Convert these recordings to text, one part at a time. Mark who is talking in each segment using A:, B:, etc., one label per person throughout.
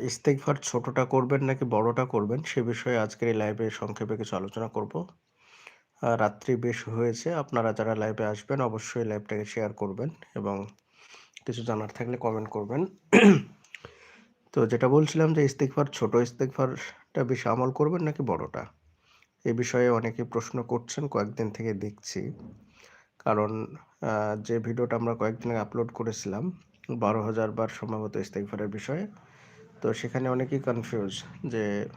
A: ইস্তেগফার ছোটটা করবেন নাকি বড়টা করবেন সে বিষয়ে আজকের এই লাইভে সংক্ষেপে কিছু আলোচনা করব। রাত্রি বেশ হয়েছে। আপনারা যারা লাইভে আসবেন অবশ্যই লাইভটাকে শেয়ার করবেন এবং কিছু জানার থাকলে কমেন্ট করবেন। তো যেটা বলছিলাম যে ইস্তেগফার ছোট ইস্তেগফারটা বেশি আমল করবেন নাকি বড়টা? এ বিষয়ে অনেকে প্রশ্ন করছেন কয়েকদিন থেকে দেখছি। কারণ যে ভিডিওটা আমরা কয়েকদিন আগে আপলোড করেছিলাম ১২,০০০ বার সম্ভবত ইস্তেগফারের বিষয়ে। তো সেখানে অনেকেই কনফিউজ যে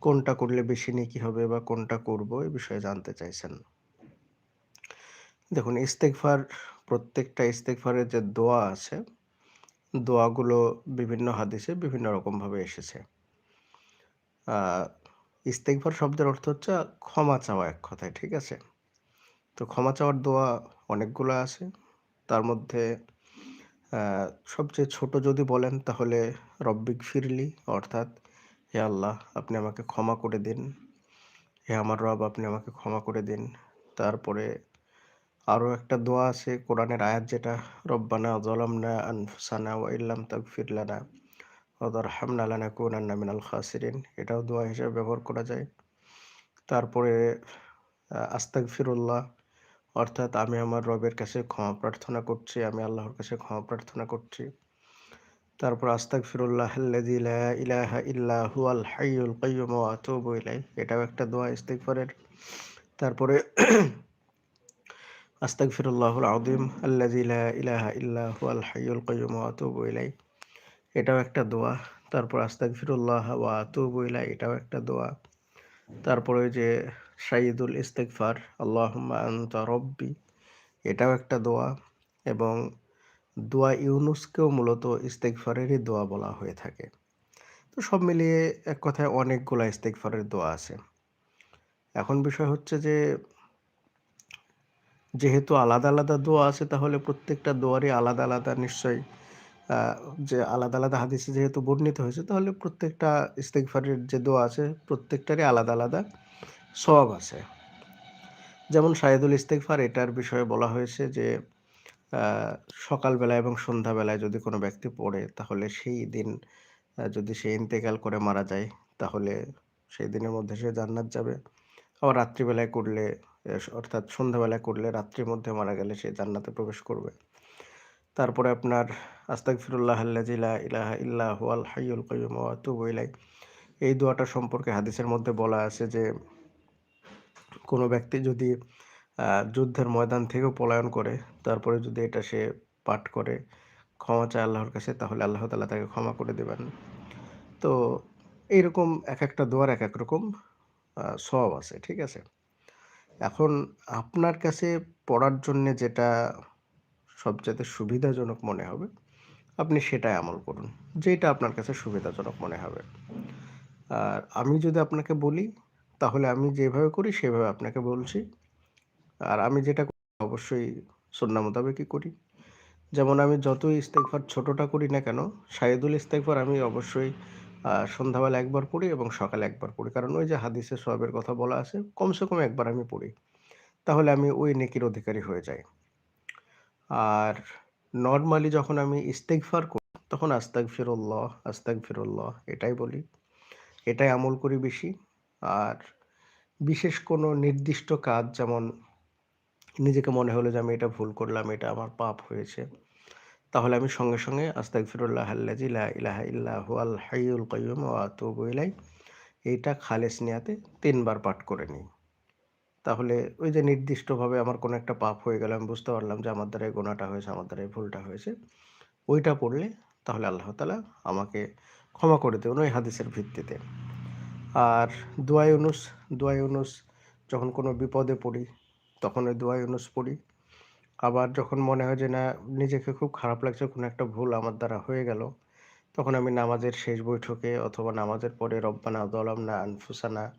A: কোনটা করলে বেশি নেকি হবে বা কোনটা করব এ বিষয়ে জানতে চাইছেন। দেখুন ইস্তেগফার প্রত্যেকটা ইস্তেগফারের যে দোয়া আছে, দোয়াগুলো বিভিন্ন হাদিসে বিভিন্ন রকমভাবে এসেছে। আ ইস্তেগফার শব্দের অর্থ হচ্ছে ক্ষমা চাওয়া এক কথায়, ঠিক আছে? তো ক্ষমা চাওয়ার দোয়া অনেকগুলো আছে। তার মধ্যে সবচেয়ে ছোট যদি বলেন তাহলে রব্বিক ফিরলি, অর্থাৎ হে আল্লাহ, আপনি আমাকে ক্ষমা করে দিন। হে আমার রব, আপনি আমাকে ক্ষমা করে দিন। তারপরে আরও একটা দোয়া আছে কোরআনের আয়াত যেটা, রব্বানা যালামনা আনফুসানা ওয়া ইল্লাম তাগফির লানা ওয়া তারহামনা লানাকুনান্না মিনাল খাসিরিন এটাও দোয়া হিসেবে ব্যবহার করা যায়। তারপরে, আ, আস্তাগফিরুল্লাহ অর্থাৎ আমি আমার রবের কাছে ক্ষমা প্রার্থনা করছি, আমি আল্লাহর কাছে ক্ষমা প্রার্থনা করছি। তারপর আস্তাগফিরুল্লাহাল্লাযী লা ইলাহা ইল্লা হুয়াল হাইয়ুল কাইয়্যুম ওয়া আতুবু ইলাইহি এটাও একটা দোয়া ইস্তিগফারের। তারপরে আস্তাগফিরুল্লাহুল আযীম আল্লাযী লা ইলাহা ইল্লা হুয়াল হাইয়ুল কাইয়্যুম ওয়া আতুবু ইলাইহি এটাও একটা দোয়া। তারপর আস্তাগফিরুল্লাহ ওয়া আতুবু ইলাইহি এটাও একটা দোয়া। তারপরে ওই যে সাইয়্যিদুল ইস্তেকফার আল্লাহুম্মা রব্বি এটাও একটা দোয়া এবং দোয়া ইউনুসকেও মূলত ইস্তেকফারেরই দোয়া বলা হয়ে থাকে। তো সব মিলিয়ে এক কথায় অনেকগুলা ইস্তেকফারের দোয়া আছে। এখন বিষয় হচ্ছে যে যেহেতু আলাদা, আলাদা দোয়া আছে তাহলে প্রত্যেকটা দোয়ারই আলাদা, আলাদা নিশ্চয়ই যে আলাদা, আলাদা হাদিসে যেহেতু বর্ণিত হয়েছে তাহলে প্রত্যেকটা ইস্তেকফারের যে দোয়া আছে প্রত্যেকটারই আলাদা, আলাদা সওয়াব আছে। যেমন শাহিদুল ইস্তেগফার, এটার বিষয়ে বলা হয়েছে যে সকালবেলা এবং সন্ধ্যাবেলায় যদি কোনো ব্যক্তি পড়ে, তাহলে সেই দিন যদি সে ইন্তেকাল করে মারা যায়, তাহলে সেই দিনের মধ্যে সে জান্নাত যাবে। আবার রাত্রিবেলায় করলে, অর্থাৎ সন্ধ্যাবেলায় করলে রাত্রির মধ্যে মারা গেলে সে জান্নাতে প্রবেশ করবে। তারপরে আপনার আস্তাগফিরুল্লাহাল্লাযী লা ইলাহা ইল্লা হুয়াল হাইয়ুল কাইয়্যুম ওয়া আতুবু ইলাইহি এই দোয়াটা সম্পর্কে হাদিসের মধ্যে বলা আছে যে কোনো ব্যক্তি যদি যুদ্ধের ময়দান থেকেও পলায়ন করে তারপরে যদি এটা সে পাঠ করে ক্ষমা চায় আল্লাহর কাছে তাহলে আল্লাহ তাআলা তাকে ক্ষমা করে দেবেন তো এইরকম একেকটা দোয়ার এক এক রকম সওয়াব আছে, ঠিক আছে? এখন আপনার কাছে পড়ার জন্যে যেটা সবচাইতে সুবিধাজনক মনে হবে, আপনি সেটাই আমল করুন। যেটা আপনার কাছে সুবিধাজনক মনে হবে। আর আমি যদি আপনাকে বলি তাহলে আমি যেভাবে করি সেভাবে আপনাকে বলছি। আর আমি যেটা অবশ্যই সুন্নাহ মোতাবেকই করি। যেমন আমি যতই ইস্তেকফার ছোটোটা করি না কেন, শাহিদুল ইস্তেকফার আমি অবশ্যই সন্ধ্যাবেলা একবার পড়ি এবং সকালে একবার পড়ি। কারণ ওই যে হাদিসে সওয়াবের কথা বলা আছে কমসে কম একবার আমি পড়ি। তাহলে আমি ওই নেকির অধিকারী হয়ে যাই। আর নর্মালি যখন আমি ইস্তেকফার করি তখন আস্তাগফিরুল্লাহ, আস্তাগফিরুল্লাহ এটাই বলি। এটাই আমল করি বেশি। আর বিশেষ কোনো নির্দিষ্ট কাজ যেমন নিজেকে মনে হলো যে আমি এটা ভুল করলাম, এটা আমার পাপ হয়েছে। তাহলে আমি সঙ্গে, সঙ্গে আস্তাগফিরুল্লাহাল্লাযী লা ইলাহা ইল্লা হুয়াল হাইয়ুল কাইয়্যুম ওয়া আতুবু ইলাইহি এইটা খালেস নিয়াতে তিনবার পাঠ করে নিই। তাহলে ওই যে নির্দিষ্টভাবে আমার কোনো একটা পাপ হয়ে গেল, আমি বুঝতে পারলাম যে আমার দ্বারা এই গুনাহটা হয়েছে, আমার দ্বারা এই ভুলটা হয়েছে। ওইটা পড়লে তাহলে আল্লাহ তাআলা আমাকে ক্ষমা করে দেবেন ওই হাদিসের ভিত্তিতে। আর দোয়া ইউনুস, দোয়া ইউনুস যখন কোনো বিপদে পড়ি তখন ওই দোয়া ইউনুস পড়ি। আবার যখন মনে হয় যে না নিজেকে খুব খারাপ লাগছে কোনো একটা ভুল আমার দ্বারা হয়ে গেল, তখন আমি নামাজের শেষ বৈঠকে অথবা নামাজের পরে রব্বানা যালামনা আনফুসানা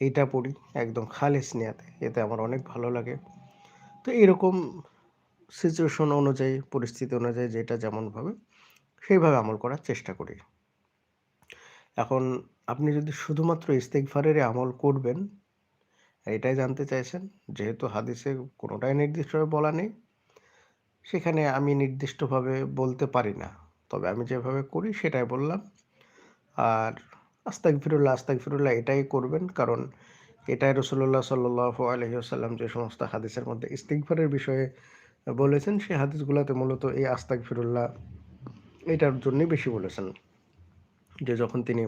A: এইটা পড়ি একদম খালেস নিয়াতে। এতে আমার অনেক ভালো লাগে। তো এরকম সিচুয়েশন অনুযায়ী, পরিস্থিতি অনুযায়ী যেটা যেমনভাবে সেইভাবে আমল করার চেষ্টা করি। এখন আপনি যদি শুধুমাত্র ইস্তেগফারেরই আমল করবেন, এটাই জানতে চাইছেন, যেহেতু হাদিসে কোনোটাই নির্দিষ্টভাবে বলা নেই, সেখানে আমি নির্দিষ্টভাবে বলতে পারি না। তবে আমি যেভাবে করি সেটাই বললাম। আর আস্তাক ফিরুল্লাহ আস্তাক ফিরুল্লাহ এটাই করবেন কারণ এটাই রসুল্লাহ সাল্লাহ আলহিহাসাল্লাম যে সমস্ত হাদিসের মধ্যে ইস্তিগফারের বিষয়ে বলেছেন সেই হাদিসগুলোতে মূলত এই আস্তাক ফিরুল্লাহ এটার জন্যই বেশি বলেছেন যে যখন তিনি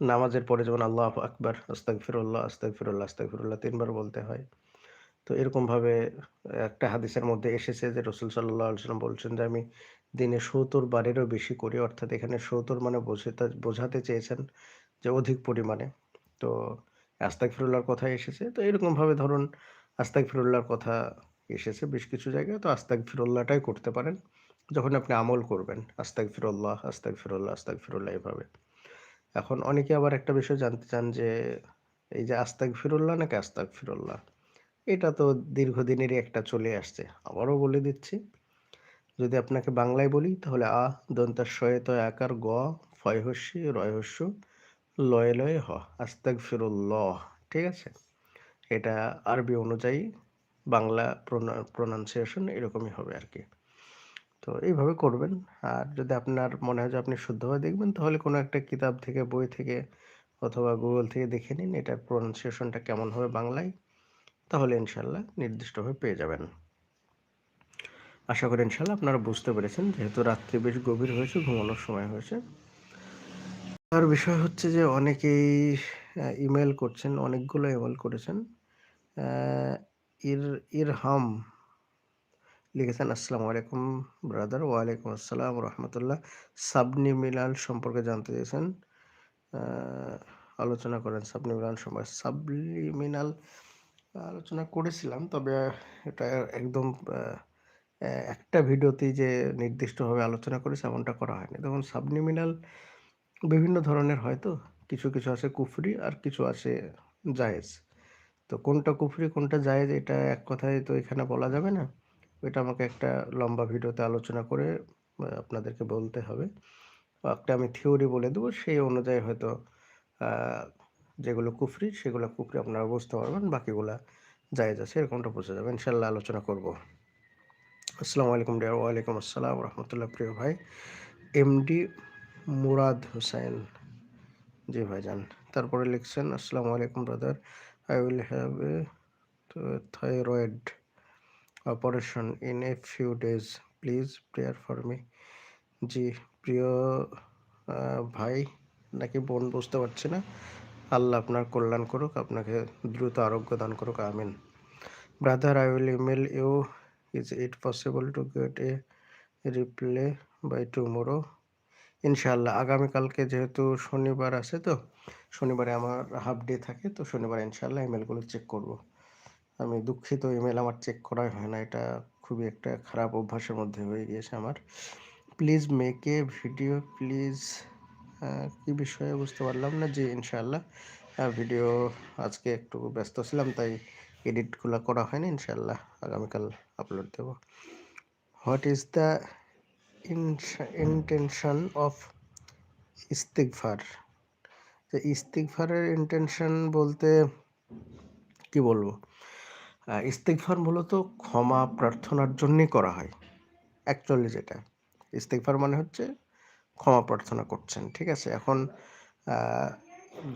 A: নামাজের পরে যেমন আল্লাহ আকবর আস্তাক ফিরুল্লাহ আস্তাক ফিরুল্লাহ আস্তাক ফিরুল্লাহ তিনবার বলতে হয়। তো এরকমভাবে একটা হাদিসের মধ্যে এসেছে যে রসুল সাল্লাহ আলসালাম বলছেন যে, আমি দিনে সত্তর বারেরও বেশি করি। অর্থাৎ এখানে সত্তর মানে বোঝাতে বোঝাতে চেয়েছেন যে অধিক পরিমাণে। তো আস্তাক ফিরুল্লাহর কথা এসেছে। তো এরকমভাবে ধরুন আস্তাক ফিরুল্লাহর কথা এসেছে বেশ কিছু জায়গায়। তো আস্তাক ফিরুল্লাহটাই করতে পারেন যখন আপনি আমল করবেন। আস্তাক ফিরুল্লাহ আস্তাক ফিরুল্লাহ আস্তাক ফিরুল্লাহ এভাবে। এখন অনেকে আবার একটা বিষয় জানতে চান যে, এই যে আস্তাক ফিরুল্লাহ নাকি আস্তাক ফিরুল্লাহ এটা তো দীর্ঘদিনেরই একটা চলে আসছে। আবারও বলে দিচ্ছি, যদি আপনাকে বাংলায় বলি, তাহলে আ দন্তার শয়ত আকার, গ ফয়হস্যি রয়হস্য লয়ে লয়ে হ আস্তাক ফিরুল্লাহ ঠিক আছে? এটা আরবি অনুযায়ী বাংলা প্রোনাউন্সিয়েশন এরকমই হবে আর কি। তো এইভাবে করবেন। আর যদি আপনার মনে হয় যে আপনি শুদ্ধভাবে দেখবেন, তাহলে কোনো একটা কিতাব থেকে, বই থেকে অথবা গুগল থেকে দেখে নিন, এটার প্রনাউন্সিয়েশনটা কেমন হবে বাংলায়, তাহলে ইনশাল্লাহ নির্দিষ্টভাবে পেয়ে যাবেন। আশা করি ইনশাল্লাহ আপনারা বুঝতে পেরেছেন, যেহেতু রাত্রি বেশ গভীর হয়েছে, ঘুমানোর সময় হয়েছে। আর বিষয় হচ্ছে যে অনেকেই ইমেল করছেন, অনেকগুলো ইমেল করেছেন। ইর, ইরহাম লিখেছেন, আসসালামু আলাইকুম ব্রাদার ওয়ালাইকুম আসসালাম, রহমতুল্লাহ। সাবনি মিলাল সম্পর্কে জানতে চেয়েছেন আলোচনা করেন সাবনি মিলাল সম্পর্কে। সাবলিমিনাল আলোচনা করেছিলাম, তবে এটা একদম একটা ভিডিওতেই যে নির্দিষ্টভাবে আলোচনা করেছে এমনটা করা হয়নি। দেখুন সাবনিমিনাল বিভিন্ন ধরনের হয়তো কিছু কিছু আছে কুফরি আর কিছু আছে জায়েজ। তো কোনটা কুফরি, কোনটা জায়েজ, এটা এক কথায় তো এখানে বলা যাবে না। এটা আমাকে একটা লম্বা ভিডিওতে আলোচনা করে আপনাদেরকে বলতে হবে। একটা আমি থিওরি বলে দেবো, সেই অনুযায়ী হয়তো যেগুলো কুফরি, সেগুলো কুফরি আপনারা বুঝতে পারবেন, বাকিগুলা জায়েজ আছে, এরকমটা বোঝা যাবে। ইনশাল্লাহ আলোচনা করব। আসসালামু আলাইকুম ডিয়ার ওয়ালাইকুম আসসালাম রহমতুল্লাহ, প্রিয় ভাই। এমডি মুরাদ হুসাইন, জি ভাইজান তারপরে লিখছেন, আসসালামু আলাইকুম brother I will have a thyroid operation in a few days please prayer for me জি, প্রিয় ভাই, নাকি বোন বুঝতে পারছি না। আল্লাহ আপনার কল্যাণ করুক, আপনাকে দ্রুত আরোগ্য দান করুক, আমিন। Brother I will email you is it possible to get a reply by tomorrow ইনশাল্লাহ আগামীকালকে যেহেতু শনিবার আছে তো, শনিবারে আমার হাফ ডে থাকে, তো শনিবার ইনশাল্লাহ ইমেলগুলো চেক করব। আমি দুঃখিত ইমেল আমার চেক করাই হয় না, এটা খুবই একটা খারাপ অভ্যাসের মধ্যে হয়ে গিয়েছে আমার। প্লিজ মেক ভিডিও প্লিজ কি বিষয়ে বুঝতে পারলাম না যে ইনশাল্লাহ ভিডিও আজকে একটু ব্যস্ত ছিলাম, তাই এডিটগুলো করা হয়নি ইনশাল্লাহ আগামীকাল upload Dev. What is the intention of ইস্তিকফার যে ইস্তিকফারের ইন্টেনশন বলতে কি বলব? ইস্তেকফার মূলত ক্ষমা প্রার্থনার জন্যই করা হয়। অ্যাকচুয়ালি যেটা ইস্তেকফার মানে হচ্ছে ক্ষমা প্রার্থনা করছেন, ঠিক আছে? এখন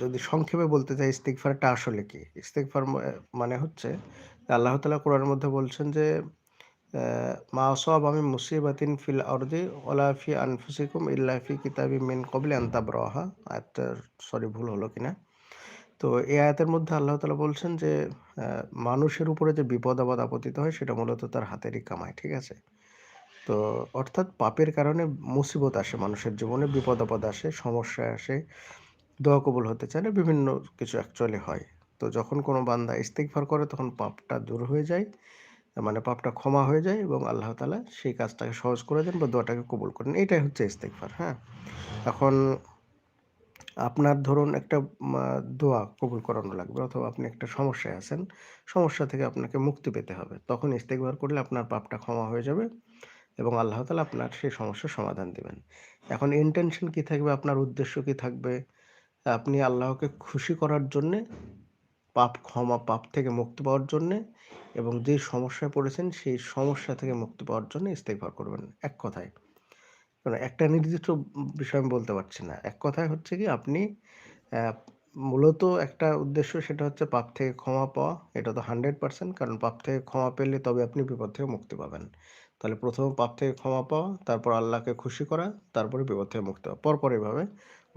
A: যদি সংক্ষেপে বলতে চাই ইস্তিকফারটা আসলে কি? ইস্তিকফার মানে হচ্ছে, আল্লাহ তালা কোরআনের মধ্যে বলছেন যে মা সব আমি মুসিবাতিন ফিল আরদি ওলা ফি আনফুসিকুম ইল্লা ফি কিতাবি মিন কবলি আন্তাবরাহা আয়াতটার সরি, ভুল হলো কিনা? তো এই আয়াতের মধ্যে আল্লাহ তালা বলছেন যে মানুষের উপরে যে বিপদ, আপদ আপতিত হয়, সেটা মূলত তার হাতেরই কামায় ঠিক আছে? তো অর্থাৎ পাপের কারণে মুসিবত আসে মানুষের জীবনে, বিপদ, আপদ আসে, সমস্যা আসে, দোয়া কবুল হতে চায় না, বিভিন্ন কিছু অ্যাকচুয়ালি হয়। তো যখন কোনো বান্দা ইস্তিকফার করে, তখন পাপটা দূর হয়ে যায় মানে পাপটা ক্ষমা হয়ে যায় এবং আল্লাহ তালা সেই কাজটাকে সহজ করে দেন বা দোয়াটাকে কবুল করেন। এটাই হচ্ছে ইস্তেকফার হ্যাঁ? এখন আপনার ধরুন একটা দোয়া কবুল করানো লাগবে অথবা আপনি একটা সমস্যায় আছেন, সমস্যা থেকে আপনাকে মুক্তি পেতে হবে। তখন ইস্তেকবার করলে আপনার পাপটা ক্ষমা হয়ে যাবে এবং আল্লাহ তালা আপনার সেই সমস্যার সমাধান দেবেন। এখন ইন্টেনশন কি থাকবে? আপনার উদ্দেশ্য কি থাকবে? আপনি আল্লাহকে খুশি করার জন্যে, পাপ ক্ষমা, পাপ থেকে মুক্তি পাওয়ার জন্যে এবং যে সমস্যায় পড়েছেন, সেই সমস্যা থেকে মুক্তি পাওয়ার জন্য ইস্তেকবার করবেন। এক কথায়। একটা নির্দিষ্ট বিষয় আমি বলতে পারছি না। এক কথায় হচ্ছে কি আপনি মূলত একটা উদ্দেশ্য সেটা হচ্ছে পাপ থেকে ক্ষমা পাওয়া। এটা তো 100% কারণ পাপ থেকে ক্ষমা পেলে তবে আপনি বিপদ থেকে মুক্তি পাবেন। তাহলে ১ম পাপ থেকে ক্ষমা পাওয়া, তারপর আল্লাহকে খুশি করা, তারপরে বিপদ থেকে মুক্তি পাওয়া। পরপর এভাবে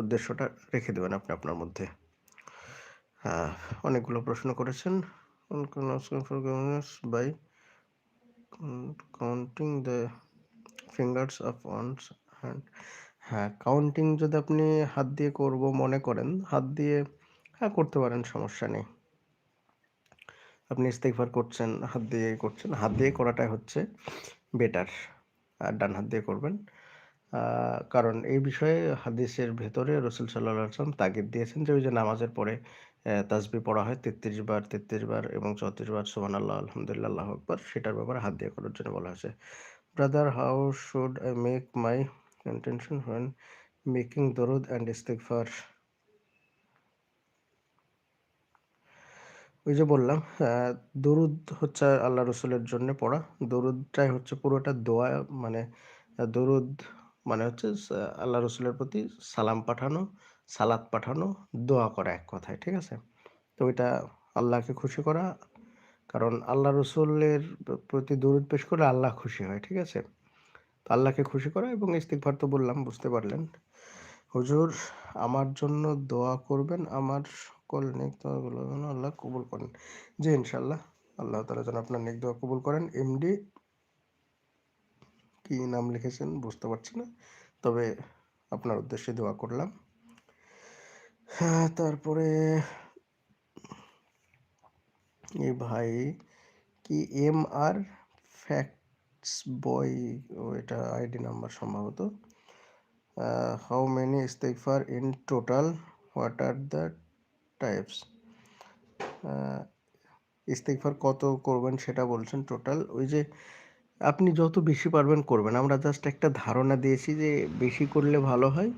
A: উদ্দেশ্যটা রেখে দেবেন আপনি আপনার মধ্যে। অনেকগুলো প্রশ্ন করেছেন। By counting the fingers of one's hand হ্যাঁ, কাউন্টিং যদি আপনি হাত দিয়ে করব মনে করেন, হাত দিয়ে হ্যাঁ, করতে পারেন সমস্যা নেই। আপনি ইস্তেগফার করছেন, হাত দিয়ে করছেন। হাত দিয়ে করাটাই হচ্ছে বেটার। আর ডান হাত দিয়ে করবেন। কারণ এই বিষয়ে হাদিসের ভেতরে রাসূল সাল্লাল্লাহু আলাইহি ওয়াসাল্লাম তাগিদ দিয়েছেন যে ওই যে নামাজের পরে তাজবি পড়া হয় ৩৩ বার, ৩৩ বার এবং ৩৪ বার সোহান আল্লাহ আলহামদুলিল্লাহ, আকবার সেটার ব্যাপারে হাত দিয়ে করার জন্য বলা হয়েছে। Brother how should I make my intention when making দরুদ অ্যান্ড ইস্তিগফার? ওই যে বললাম দরুদ হচ্ছে আল্লাহ রসুলের জন্য পড়া। দরুদটাই হচ্ছে পুরোটা দোয়া মানে দরুদ মানে হচ্ছে আল্লাহ রসুলের প্রতি সালাম পাঠানো, সালাত পাঠানো, দোয়া করা এক কথায়। ঠিক আছে? তো ওইটা আল্লাহকে খুশি করা। কারণ আল্লাহ রসুলের প্রতি দরুদ পেশ করলে আল্লাহ খুশি হয়। ঠিক আছে? তো আল্লাহকে খুশি করা এবং ইস্তিগফার তো বললাম বুঝতে পারলেন। হুজুর আমার জন্য দোয়া করবেন আমার সকল নেক দোয়াগুলো যেন আল্লাহ কবুল করেন। জি ইনশাল্লাহ আল্লাহ তাআলা যেন আপনার নেক দোয়া কবুল করেন। এমডি কি নাম লিখেছেন বুঝতে পারছি না। তবে আপনার উদ্দেশ্যে দোয়া করলাম। হ্যাঁ, তারপরে এই ভাই কি এমআর ফ্যাক্টস বয় ও এটা আইডি নাম্বার সম্ভবত। হাউ মেনি ইস্তেগফার in total? What are the types? আ ইস্তেগফার কত করবেন সেটা বলছেন টোটাল। ওই যে আপনি যত বেশি পারবেন করবেন। আমরা জাস্ট একটা ধারণা দিয়েছি যে বেশি করলে ভালো হয়।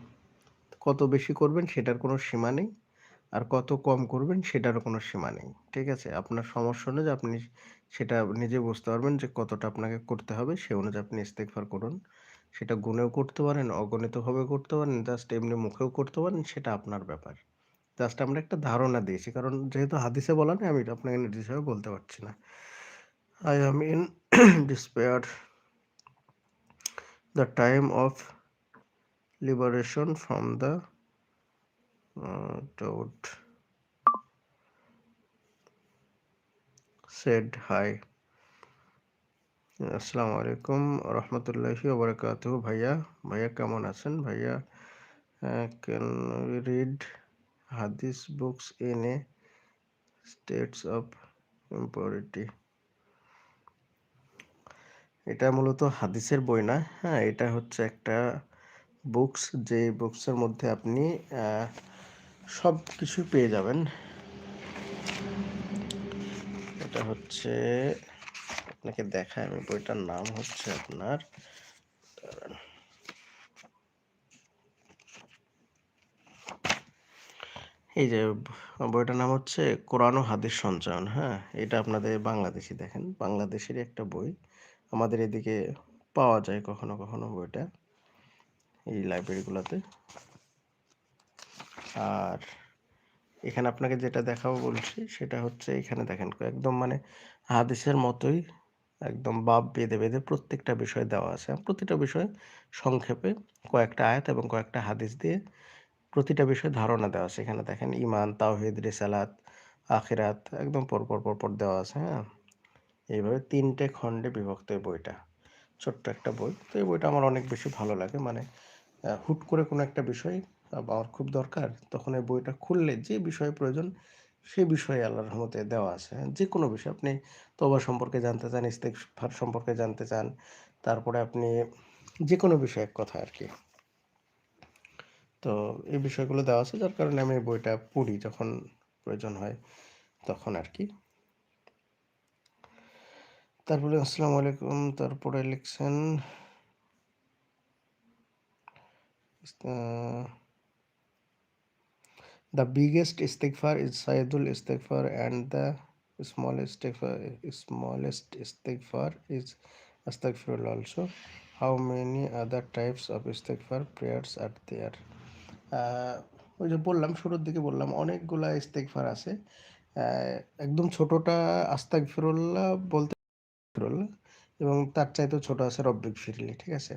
A: কত বেশি করবেন সেটার কোনো সীমা নেই। আর কত কম করবেন সেটারও কোনো সীমা নেই। ঠিক আছে? আপনার সমস্যা অনুযায়ী আপনি সেটা নিজে বুঝতে পারবেন যে কতটা আপনাকে করতে হবে সে অনুযায়ী আপনি ইস্তেগফার করুন। সেটা গুণেও করতে পারেন, অগণিতভাবে করতে পারেন, জাস্ট এমনি মুখেও করতে পারেন সেটা আপনার ব্যাপার। জাস্ট আমরা একটা ধারণা দিয়েছি। কারণ যেহেতু হাদিসে বলা নেই আমি আপনাকে নির্দিষ্টভাবে বলতে পারছি না। I am in despair. The time of liberation from the doubt. Said hi. আসসালামু আলাইকুম রহমতুল্লাহি ওবরাকাতুহু ভাইয়া ভাইয়া কেমন আছেন ভাইয়া ক্যান রিড হাদিস books in a states of impurity এটা মূলত হাদিসের বই না হ্যাঁ এটা হচ্ছে একটা বুকস যে বুকসের মধ্যে আপনি সব কিছু পেয়ে যাবেন। এটা হচ্ছে, আপনাকে দেখায় আমি বইটার নাম হচ্ছে আপনার এই যে, বইটার নাম হচ্ছে কোরআন ও হাদিস সঞ্চয়ন হ্যাঁ? এটা আপনাদের বাংলাদেশি দেখেন। বাংলাদেশেরই একটা বই। আমাদের এদিকে পাওয়া যায় কখনো কখনো বইটা এই লাইব্রেরিগুলোতে আর এখানে আপনাকে যেটা দেখাবো বলছি, সেটা হচ্ছে এখানে দেখেন, একদম মানে হাদিসের মতোই একদম বাপ বেঁধে বেঁধে প্রত্যেকটা বিষয় দেওয়া আছে। প্রতিটা বিষয় সংক্ষেপে কয়েকটা আয়াত এবং কয়েকটা হাদিস দিয়ে প্রতিটা বিষয়ে ধারণা দেওয়া আছে। এখানে দেখেন ইমান তাওহিদ, রেসালাত, আখিরাত একদম পরপর পরপর দেওয়া আছে হ্যাঁ? এইভাবে তিনটে খণ্ডে বিভক্ত এই বইটা। ছোট্ট একটা বই। তো এই বইটা আমার অনেক বেশি ভালো লাগে। মানে হুট করে কোনো একটা বিষয় আমার খুব দরকার। তখন এই বইটা খুললে যে বিষয়ে প্রয়োজন সে বিষয়ে আল্লাহর রহমতে দেওয়া আছে। হ্যাঁ, যে কোনো বিষয়। আপনি তোবা সম্পর্কে জানতে চান ইস্তেকফার সম্পর্কে জানতে চান তারপরে আপনি যে কোনো বিষয়ে কথা আর কি। তো এই বিষয়গুলো দেওয়া আছে যার কারণে আমি বইটা পড়ি যখন প্রয়োজন হয় তখন আর কি। তারপরে আসসালামু আলাইকুম। তারপরে লিখছেন The biggest istighfar is Sayyidul istighfar and the smallest istighfar, smallest istighfar is astaghfirullah also. How many other types of ইস্তেকফার প্রেয়ার্স আর দেয়ার ওই যে বললাম শুরুর দিকে বললাম অনেকগুলা ইস্তেকফার আছে। একদম ছোটটা আস্তাক ফিরুল্লাহ বলতে ফিরুল্লাহ এবং তার চাইতেও ছোট আছে রব্বিক ফিরলি ঠিক আছে?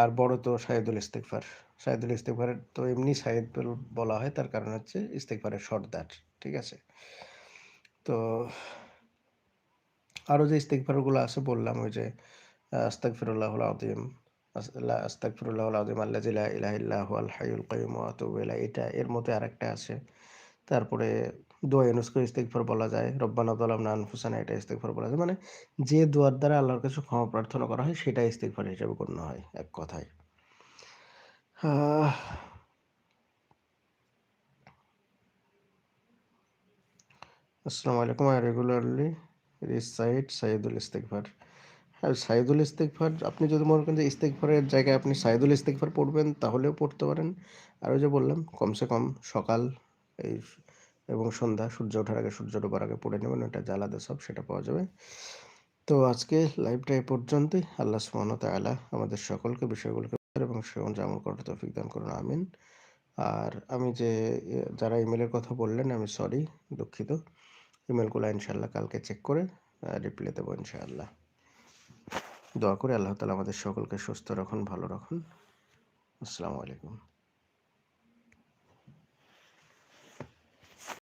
A: আর বড় তো শাহিদুল ইস্তেকফার শাহিদুল ইস্তেকফারের তো এমনি শাহিদুল বলা হয়, তার কারণ হচ্ছে ইস্তেকফারের সর্দার, ঠিক আছে? তো আরও যে ইস্তেকফারগুলো আছে বললাম, ওই যে আস্তাগফিরুল্লাহ আযীম আস্তাগফিরুল্লাহ আযীম আল্লাযী লা ইলাহা ইল্লা হুয়াল হাইয়ুল কাইয়্যুম ওয়া আতুবু ইলাইহি, এটা এর মধ্যে আরেকটা আছে। তারপরে দোয়া ইউনুসকে ইস্তেগফার বলা যায়, রব্বানা নান আনফুসানা, এটা ইস্তেগফার বলা যায়। মানে যে দোয়ার দ্বারা আল্লাহর কাছে ক্ষমা প্রার্থনা করা হয় সেটা ইস্তেগফার হিসেবে গণ্য হয়, এক কথায়। আসসালামু আলাইকুম আই রেগুলারলি রিসাইট সাইদুল ইস্তেগফার হ্যাঁ সাইদুল ইস্তেগফার আপনি যদি মনে করেন যে ইস্তেগফারের জায়গায় আপনি সাইদুল ইস্তেগফার পড়বেন, তাহলেও পড়তে পারেন। আর ওই যে বললাম, কমসে কম সকাল এই এবং সন্ধ্যা, সূর্য ওঠার আগে সূর্য ডোবার আগে পড়ে নেবেন ওটা যে আলাদা সব সেটা পাওয়া যাবে। তো আজকে লাইভটা এ পর্যন্তই। আল্লাহ ওয়া তাআলা আমাদের সকলকে বিষয়গুলোকে এবং সে অনুযায়ী আমল করার তৌফিক দান করুন, আমিন। আর আমি যে, যারা ইমেলের কথা বললেন, আমি সরি, দুঃখিত। ইমেলগুলো ইনশাল্লাহ কালকে চেক করে রিপ্লাই দেবো ইনশাআল্লাহ। দোয়া করে, আল্লাহ তালা আমাদের সকলকে সুস্থ রাখুন, ভালো রাখুন। আসসালামু আলাইকুম।